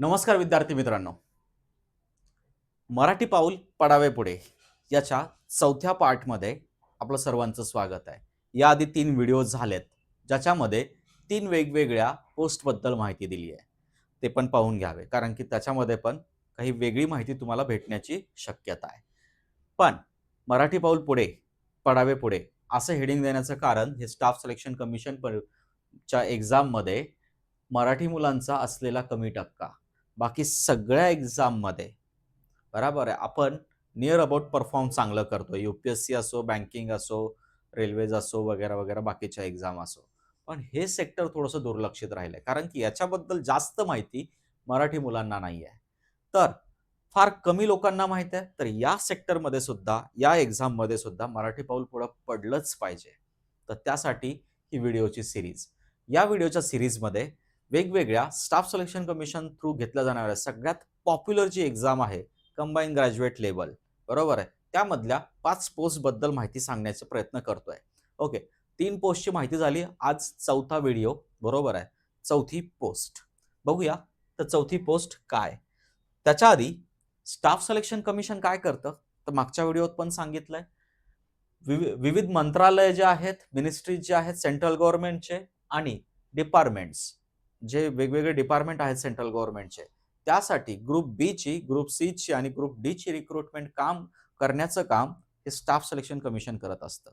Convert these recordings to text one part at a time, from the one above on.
नमस्कार विद्यार्थी मित्रांनो. मराठी पाऊल पडावे पुढे याच्या चौथ्या पार्टमध्ये आपलं सर्वांचं स्वागत आहे. याआधी तीन व्हिडिओ झालेत ज्याच्यामध्ये तीन वेगवेगळ्या पोस्टबद्दल माहिती दिली आहे. ते पण पाहून घ्यावे कारण की त्याच्यामध्ये पण काही वेगळी माहिती तुम्हाला भेटण्याची शक्यता आहे. पण मराठी पाऊल पुढे पडावे पुढे असं हेडिंग देण्याचं कारण हे स्टाफ सिलेक्शन कमिशन पर- च्या एक्झाममध्ये मराठी मुलांचा असलेला कमी टक्का बाकी सगळ्या एक्झाममध्ये बरोबर आहे. आपण नियर अबाउट परफॉर्म चांगलं करतो. यू पी एस सी असो बँकिंग असो रेल्वेज असो वगैरे वगैरे बाकीच्या एक्झाम असो. पण हे सेक्टर थोडंसं दुर्लक्षित राहिलं आहे कारण की याच्याबद्दल जास्त माहिती मराठी मुलांना नाही आहे. तर फार कमी लोकांना माहिती आहे. तर या सेक्टरमध्ये सुद्धा या एक्झाममध्ये सुद्धा मराठी पाऊल पुढं पडलंच पाहिजे. तर त्यासाठी ही व्हिडिओची सिरीज या व्हिडिओच्या सिरीजमध्ये वेगवेगळ्या स्टाफ सिलेक्शन कमिशन थ्रू घेतल्या जाणाऱ्या सगळ्यात पॉप्युलर जी एक्झाम आहे कंबाईन ग्रॅज्युएट लेवल बरोबर आहे? त्यामधल्या पाच पोस्टबद्दल माहिती सांगण्याचा प्रयत्न करतोय. ओके तीन पोस्टची माहिती झाली आज चौथा व्हिडिओ बरोबर आहे? चौथी पोस्ट. बघूया तर चौथी पोस्ट काय? त्याच्या आधी स्टाफ सिलेक्शन कमिशन काय करतं? तर मागच्या व्हिडिओत पण सांगितलंय. विवि- विविध मंत्रालय जे आहेत मिनिस्ट्रीज जे आहेत सेंट्रल गव्हर्नमेंटचे आणि डिपार्टमेंट्स. जे वेगवेगळे डिपार्टमेंट आहेत सेंट्रल गव्हर्नमेंटचे त्यासाठी ग्रुप बी ची ग्रुप सी ची आणि ग्रुप डी ची रिक्रुटमेंट काम करण्याचं काम हे स्टाफ सिलेक्शन कमिशन करत असतं.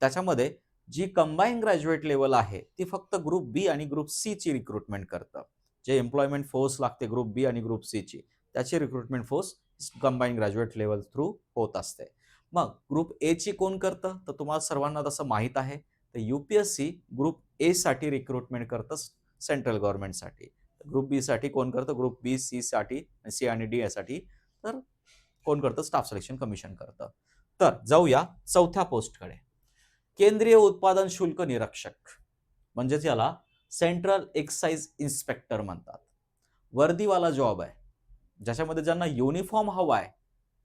त्याच्यामध्ये जी कंबाईन ग्रॅज्युएट लेवल आहे ती फक्त ग्रुप बी आणि ग्रुप सी ची रिक्रुटमेंट करतं. जे एम्प्लॉयमेंट फोर्स लागते ग्रुप बी आणि ग्रुप सी ची त्याची recruitment force combine graduate level through होत असते. मग ग्रुप ए ची कोण करतं? तर तुम्हाला सर्वांना तसं माहीत आहे. तर युपीएससी ग्रुप ए साठी रिक्रुटमेंट करतं सेंट्रल गव्हर्नमेंटसाठी. ग्रुप बी साठी कोण करतं? ग्रुप बी सी साठी सी आणि डी यासाठी तर कोण करतं? स्टाफ सिलेक्शन कमिशन करतं. तर जाऊया चौथ्या पोस्टकडे. केंद्रीय उत्पादन शुल्क निरीक्षक. म्हणजेच याला सेंट्रल एक्साइज इन्स्पेक्टर म्हणतात. वर्दीवाला जॉब आहे. ज्याच्यामध्ये ज्यांना युनिफॉर्म हवा आहे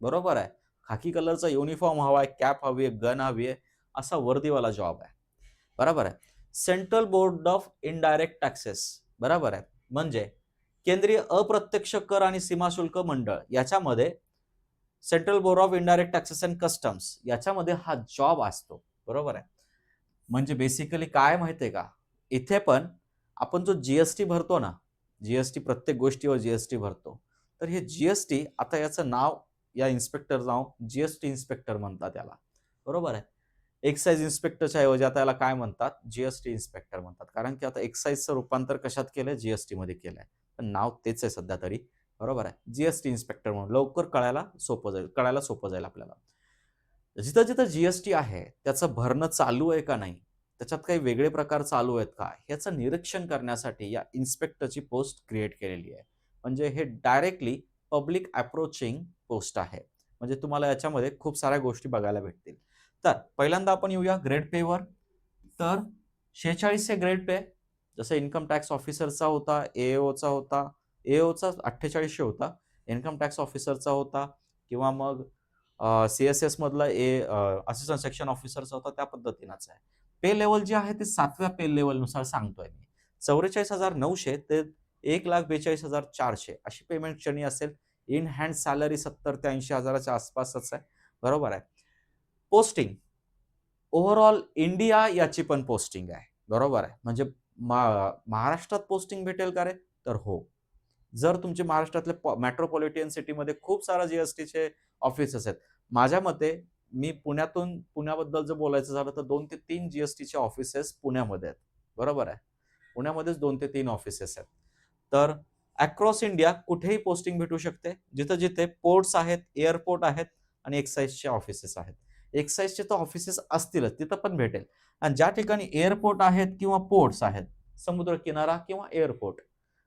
बरोबर आहे? खाकी कलरचा युनिफॉर्म हवा आहे कॅप हवी आहे गन हवी आहे असा वर्दीवाला जॉब आहे. बरोबर आहे? Central board of indirect taxes. बरोबर आहे. म्हणजे केंद्रीय अप्रत्यक्ष कर आणि सीमाशुल्क मंडळ याच्यामध्ये central board of indirect taxes and customs याच्यामध्ये हा जॉब असतो. बरोबर आहे. म्हणजे बेसिकली काय माहितीये का? इथे पण आपण जो जीएसटी भरतो ना जीएसटी प्रत्येक गोष्टीवर जीएसटी भरतो. तर हे जीएसटी आता याचं नाव या इन्स्पेक्टर नाव जीएसटी इन्स्पेक्टर म्हणतात त्याला बरोबर आहे. एक्साईज इन्स्पेक्टरच्या ऐवजी आता याला काय म्हणतात? जीएसटी इन्स्पेक्टर म्हणतात. कारण की आता एक्साईजचं रूपांतर कशात केलंय? जीएसटी मध्ये केलंय. पण नाव तेच आहे सध्या तरी. बरोबर आहे? जीएसटी इन्स्पेक्टर म्हणून. लवकर कळायला सोपं जाईल. कळायला सोपं जाईल आपल्याला. जिथं जिथं जीएसटी आहे त्याचं भरणं चालू आहे का नाही? त्याच्यात काही वेगळे प्रकार चालू आहेत का? याचं निरीक्षण करण्यासाठी या इन्स्पेक्टरची पोस्ट क्रिएट केलेली आहे. म्हणजे हे डायरेक्टली पब्लिक अप्रोचिंग पोस्ट आहे. म्हणजे तुम्हाला याच्यामध्ये खूप साऱ्या गोष्टी बघायला भेटतील. तर पहिल्यांदा आपण येऊया ग्रेड पेवर तर शेहेचाळीसचे ग्रेड पे जसं इन्कम टॅक्स ऑफिसरचा होता एओचा होता एओचा अठ्ठेचाळीसशे होता इन्कम टॅक्स ऑफिसरचा होता किंवा मग सी एस एस मधला ए असिस्टंट सेक्शन ऑफिसरचा होता त्या पद्धतीनंच आहे. पे लेवल जे आहे ते सातव्या पे लेवलनुसार सांगतोय मी. चौवेचाळीस हजार नऊशे ते एक लाख बेचाळीस हजार चारशे अशी पेमेंट श्रेणी असेल. इन हँड सॅलरी सत्तर ते ऐंशी हजाराच्या आसपासच आहे. बरोबर आहे? पोस्टिंग ओव्हरऑल इंडिया याची पण पोस्टिंग आहे. बरोबर आहे? म्हणजे मा महाराष्ट्रात पोस्टिंग भेटेल का रे? तर हो. जर तुमचे महाराष्ट्रातले मेट्रोपॉलिटन सिटीमध्ये खूप सारा जीएसटीचे ऑफिसेस आहेत. माझ्या मते मी पुण्यातून पुण्याबद्दल जर बोलायचं झालं तर दोन ते तीन जी एस टीचे ऑफिसेस पुण्यामध्ये आहेत. बरोबर आहे? पुण्यामध्येच दोन ते तीन ऑफिसेस आहेत. तर अक्रॉस इंडिया कुठेही पोस्टिंग भेटू शकते. जिथं जिथे पोर्ट्स आहेत एअरपोर्ट आहेत आणि एक्साईजचे ऑफिसेस आहेत. एक्साईजचे तर ऑफिसेस असतीलच तिथं पण भेटेल. आणि ज्या ठिकाणी एअरपोर्ट आहेत किंवा पोर्ट्स आहेत समुद्र किनारा किंवा एअरपोर्ट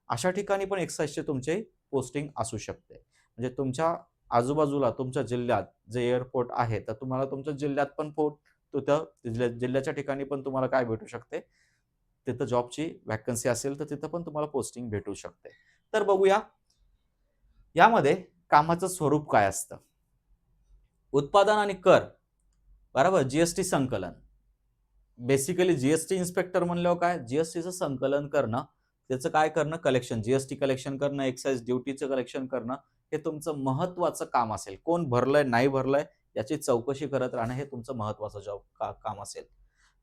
अशा ठिकाणी पण एक्साईजचे तुमचे पोस्टिंग असू शकते. म्हणजे तुमच्या आजूबाजूला तुमच्या जिल्ह्यात जे एअरपोर्ट आहे तर तुम्हाला तुमच्या जिल्ह्यात पण पोर्ट तिथं जिल्ह्याच्या ठिकाणी पण तुम्हाला काय भेटू शकते? तिथं जॉबची वॅकन्सी असेल तर तिथं पण तुम्हाला पोस्टिंग भेटू शकते. तर बघूया यामध्ये कामाचं स्वरूप काय असतं? उत्पादन आणि कर बरोबर जीएसटी संकलन. बेसिकली जीएसटी इन्स्पेक्टर म्हणल्यावर काय? जीएसटीचं संकलन करणं त्याचं काय करणं? कलेक्शन जीएसटी कलेक्शन करणं एक्साइज ड्युटीचं कलेक्शन करणं हे तुमचं महत्वाचं काम असेल. कोण भरलंय नाही भरलंय याची चौकशी करत राहणं हे तुमचं महत्वाचं जॉब का काम असेल.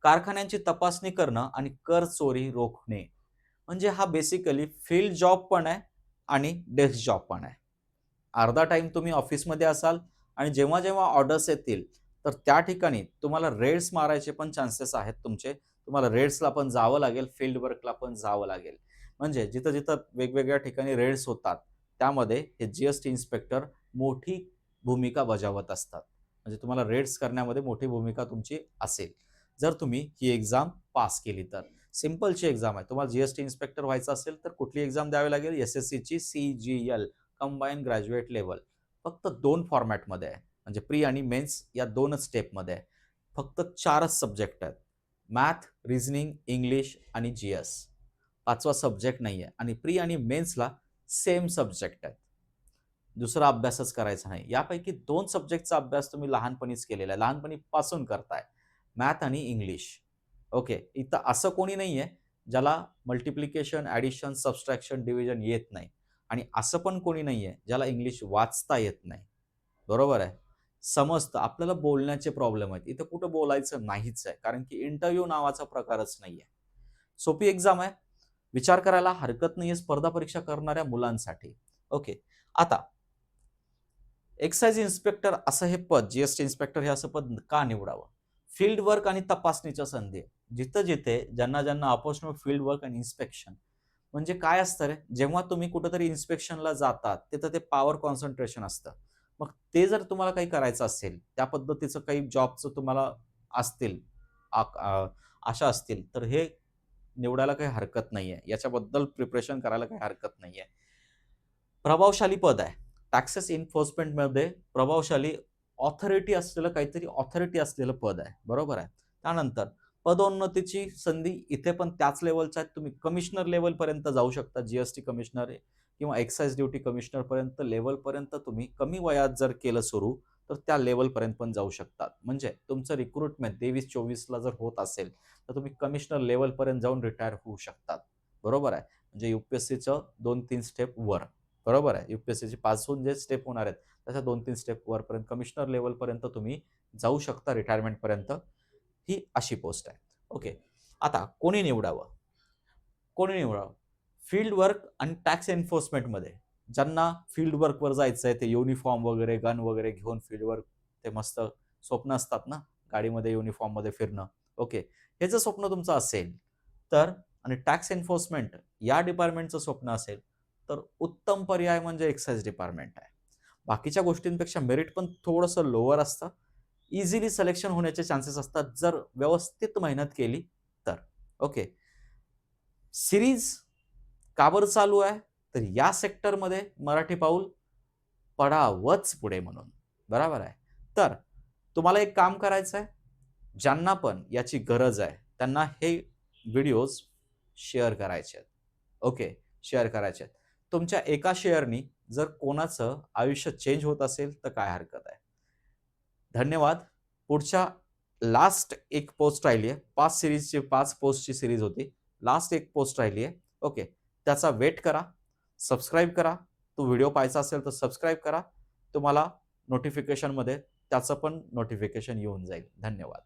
कारखान्यांची तपासणी करणं आणि कर चोरी रोखणे. म्हणजे हा बेसिकली फील्ड जॉब पण आहे आणि डेस्क जॉब पण आहे. अर्धा टाइम तुम्ही ऑफिसमध्ये असाल आणि जेव्हा जेव्हा ऑर्डर्स येतील तर त्या ठिकाणी तुम्हाला रेड्स मारायचे पण चान्सेस आहेत तुमचे. तुम्हाला रेड्सला पण जावं लागेल फील्ड वर्कला पण जावं लागेल. म्हणजे जिथं जिथं वेगवेगळ्या ठिकाणी रेड्स होतात त्यामध्ये हे जी एस टी इन्स्पेक्टर मोठी भूमिका बजावत असतात. म्हणजे तुम्हाला रेड्स करण्यामध्ये मोठी भूमिका तुमची असेल. जर तुम्ही ही एक्झाम पास केली तर. सिम्पलची एक्झाम आहे. तुम्हाला जीएसटी इन्स्पेक्टर व्हायचं असेल तर कुठली एक्झाम द्यावी लागेल? एस एस सीची C G L combine graduate level फक्त दोन फॉर्मॅटमध्ये आहे. म्हणजे प्री आणि मेन्स या दोनच स्टेपमध्ये आहे. फक्त चारच सब्जेक्ट आहेत. मॅथ रिझनिंग इंग्लिश आणि जी एस पाचवा सब्जेक्ट नाही आहे. आणि प्री आणि मेन्सला सेम सब्जेक्ट आहेत. दुसरा अभ्यासच करायचा नाही. यापैकी दोन सब्जेक्टचा अभ्यास तुम्ही लहानपणीच केलेला आहे. लहानपणीपासून करताय. मॅथ आणि इंग्लिश. ओके. इथं असं कोणी नाही आहे ज्याला मल्टिप्लिकेशन ॲडिशन सबस्ट्रॅक्शन डिव्हिजन येत नाही. आणि असं पण कोणी नाही आहे ज्याला इंग्लिश वाचता येत नाही. बरोबर आहे? समजतं. आपल्याला बोलण्याचे प्रॉब्लेम आहेत. इथं कुठं बोलायचं नाहीच आहे. कारण की इंटरव्ह्यू नावाचा प्रकारच नाही आहे सोपी एक्झाम आहे. विचार करायला हरकत नाही आहे स्पर्धा परीक्षा करणाऱ्या मुलांसाठी. ओके आता एक्साइज इन्स्पेक्टर असं हे पद जीएसटी इन्स्पेक्टर हे असं पद का निवडावं? फील्ड वर्क आणि तपासणीच्या संधी. जिथं जिथे ज्यांना ज्यांना ऑपॉर्च्युनिटी फील्ड वर्क आणि इन्स्पेक्शन म्हणजे काय असतं रे? जेव्हा तुम्ही कुठंतरी इन्स्पेक्शनला जातात तिथं ते पॉवर कॉन्सन्ट्रेशन असतं. मग ते जर तुम्हाला काही करायचं असेल त्या पद्धतीचं काही जॉबचं तुम्हाला असतील आशा असतील तर हे निवडायला काही हरकत नाही आहे याच्याबद्दल प्रिपरेशन करायला काही हरकत नाही आहे प्रभावशाली पद आहे. टॅक्सेस इन्फोर्समेंटमध्ये प्रभावशाली ऑथॉरिटी असलेलं काहीतरी ऑथॉरिटी असलेलं पद आहे. बरोबर आहे? त्यानंतर पदोन्नतीची संधी इथे पण त्याच लेवलच्या आहेत. तुम्ही कमिशनर लेवलपर्यंत जाऊ शकता. जी एस टी कमिशनर किंवा एक्साईज ड्युटी कमिशनरपर्यंत लेवलपर्यंत तुम्ही कमी वयात जर केलं सुरू तर त्या लेवलपर्यंत पण जाऊ शकतात. म्हणजे तुमचं रिक्रुटमेंट तेवीस चोवीसला जर होत असेल तर तुम्ही कमिशनर लेवलपर्यंत जाऊन रिटायर होऊ शकतात. बरोबर आहे? म्हणजे युपीएससीचं दोन तीन स्टेप वर. बरोबर आहे? युपीएससीची पासून जे स्टेप होणार आहेत त्याच्या दोन तीन स्टेप वरपर्यंत कमिशनर लेवलपर्यंत तुम्ही जाऊ शकता रिटायरमेंटपर्यंत ही अशी पोस्ट आहे. ओके आता कोणी निवडावं? कोणी निवडावं? फील्ड वर्क आणि टॅक्स एन्फोर्समेंटमध्ये. ज्यांना फील्ड वर्कवर जायचं आहे ते युनिफॉर्म वगैरे गन वगैरे घेऊन फील्ड वर्क ते मस्त स्वप्न असतात ना गाडीमध्ये युनिफॉर्ममध्ये फिरणं. ओके. हे जर स्वप्न तुमचं असेल तर आणि टॅक्स एन्फोर्समेंट या डिपार्टमेंटचं स्वप्न असेल तर उत्तम पर्याय म्हणजे एक्साईज डिपार्टमेंट आहे. बाकीच्या गोष्टींपेक्षा मेरिट पण थोडंसं लोअर असतं. इझिली सिलेक्शन होण्याचे चान्सेस असतात. जर व्यवस्थित मेहनत केली तर. ओके. सिरीज का बरं चालू आहे? तर या सेक्टरमध्ये मराठी पाऊल पडावंच पुढे म्हणून. बरोबर आहे? तर तुम्हाला एक काम करायचं आहे. ज्यांना पण याची गरज आहे त्यांना हे व्हिडिओज शेअर करायचे आहेत. ओके शेअर करायचे आहेत. तुमच्या एका शेअरनी जर कोणाचं आयुष्य चेंज होत असेल तर काय हरकत आहे? धन्यवाद. पुढच्या लास्ट एक पोस्ट राहिली आहे. पाच सिरीजची पाच पोस्टची सिरीज होती. लास्ट एक पोस्ट राहिली आहे. ओके त्याचा वेट करा सबस्क्राईब करा. तो व्हिडिओ पाहायचा असेल तर सबस्क्राईब करा. तुम्हाला नोटिफिकेशनमध्ये त्याचं पण नोटिफिकेशन येऊन जाईल. धन्यवाद.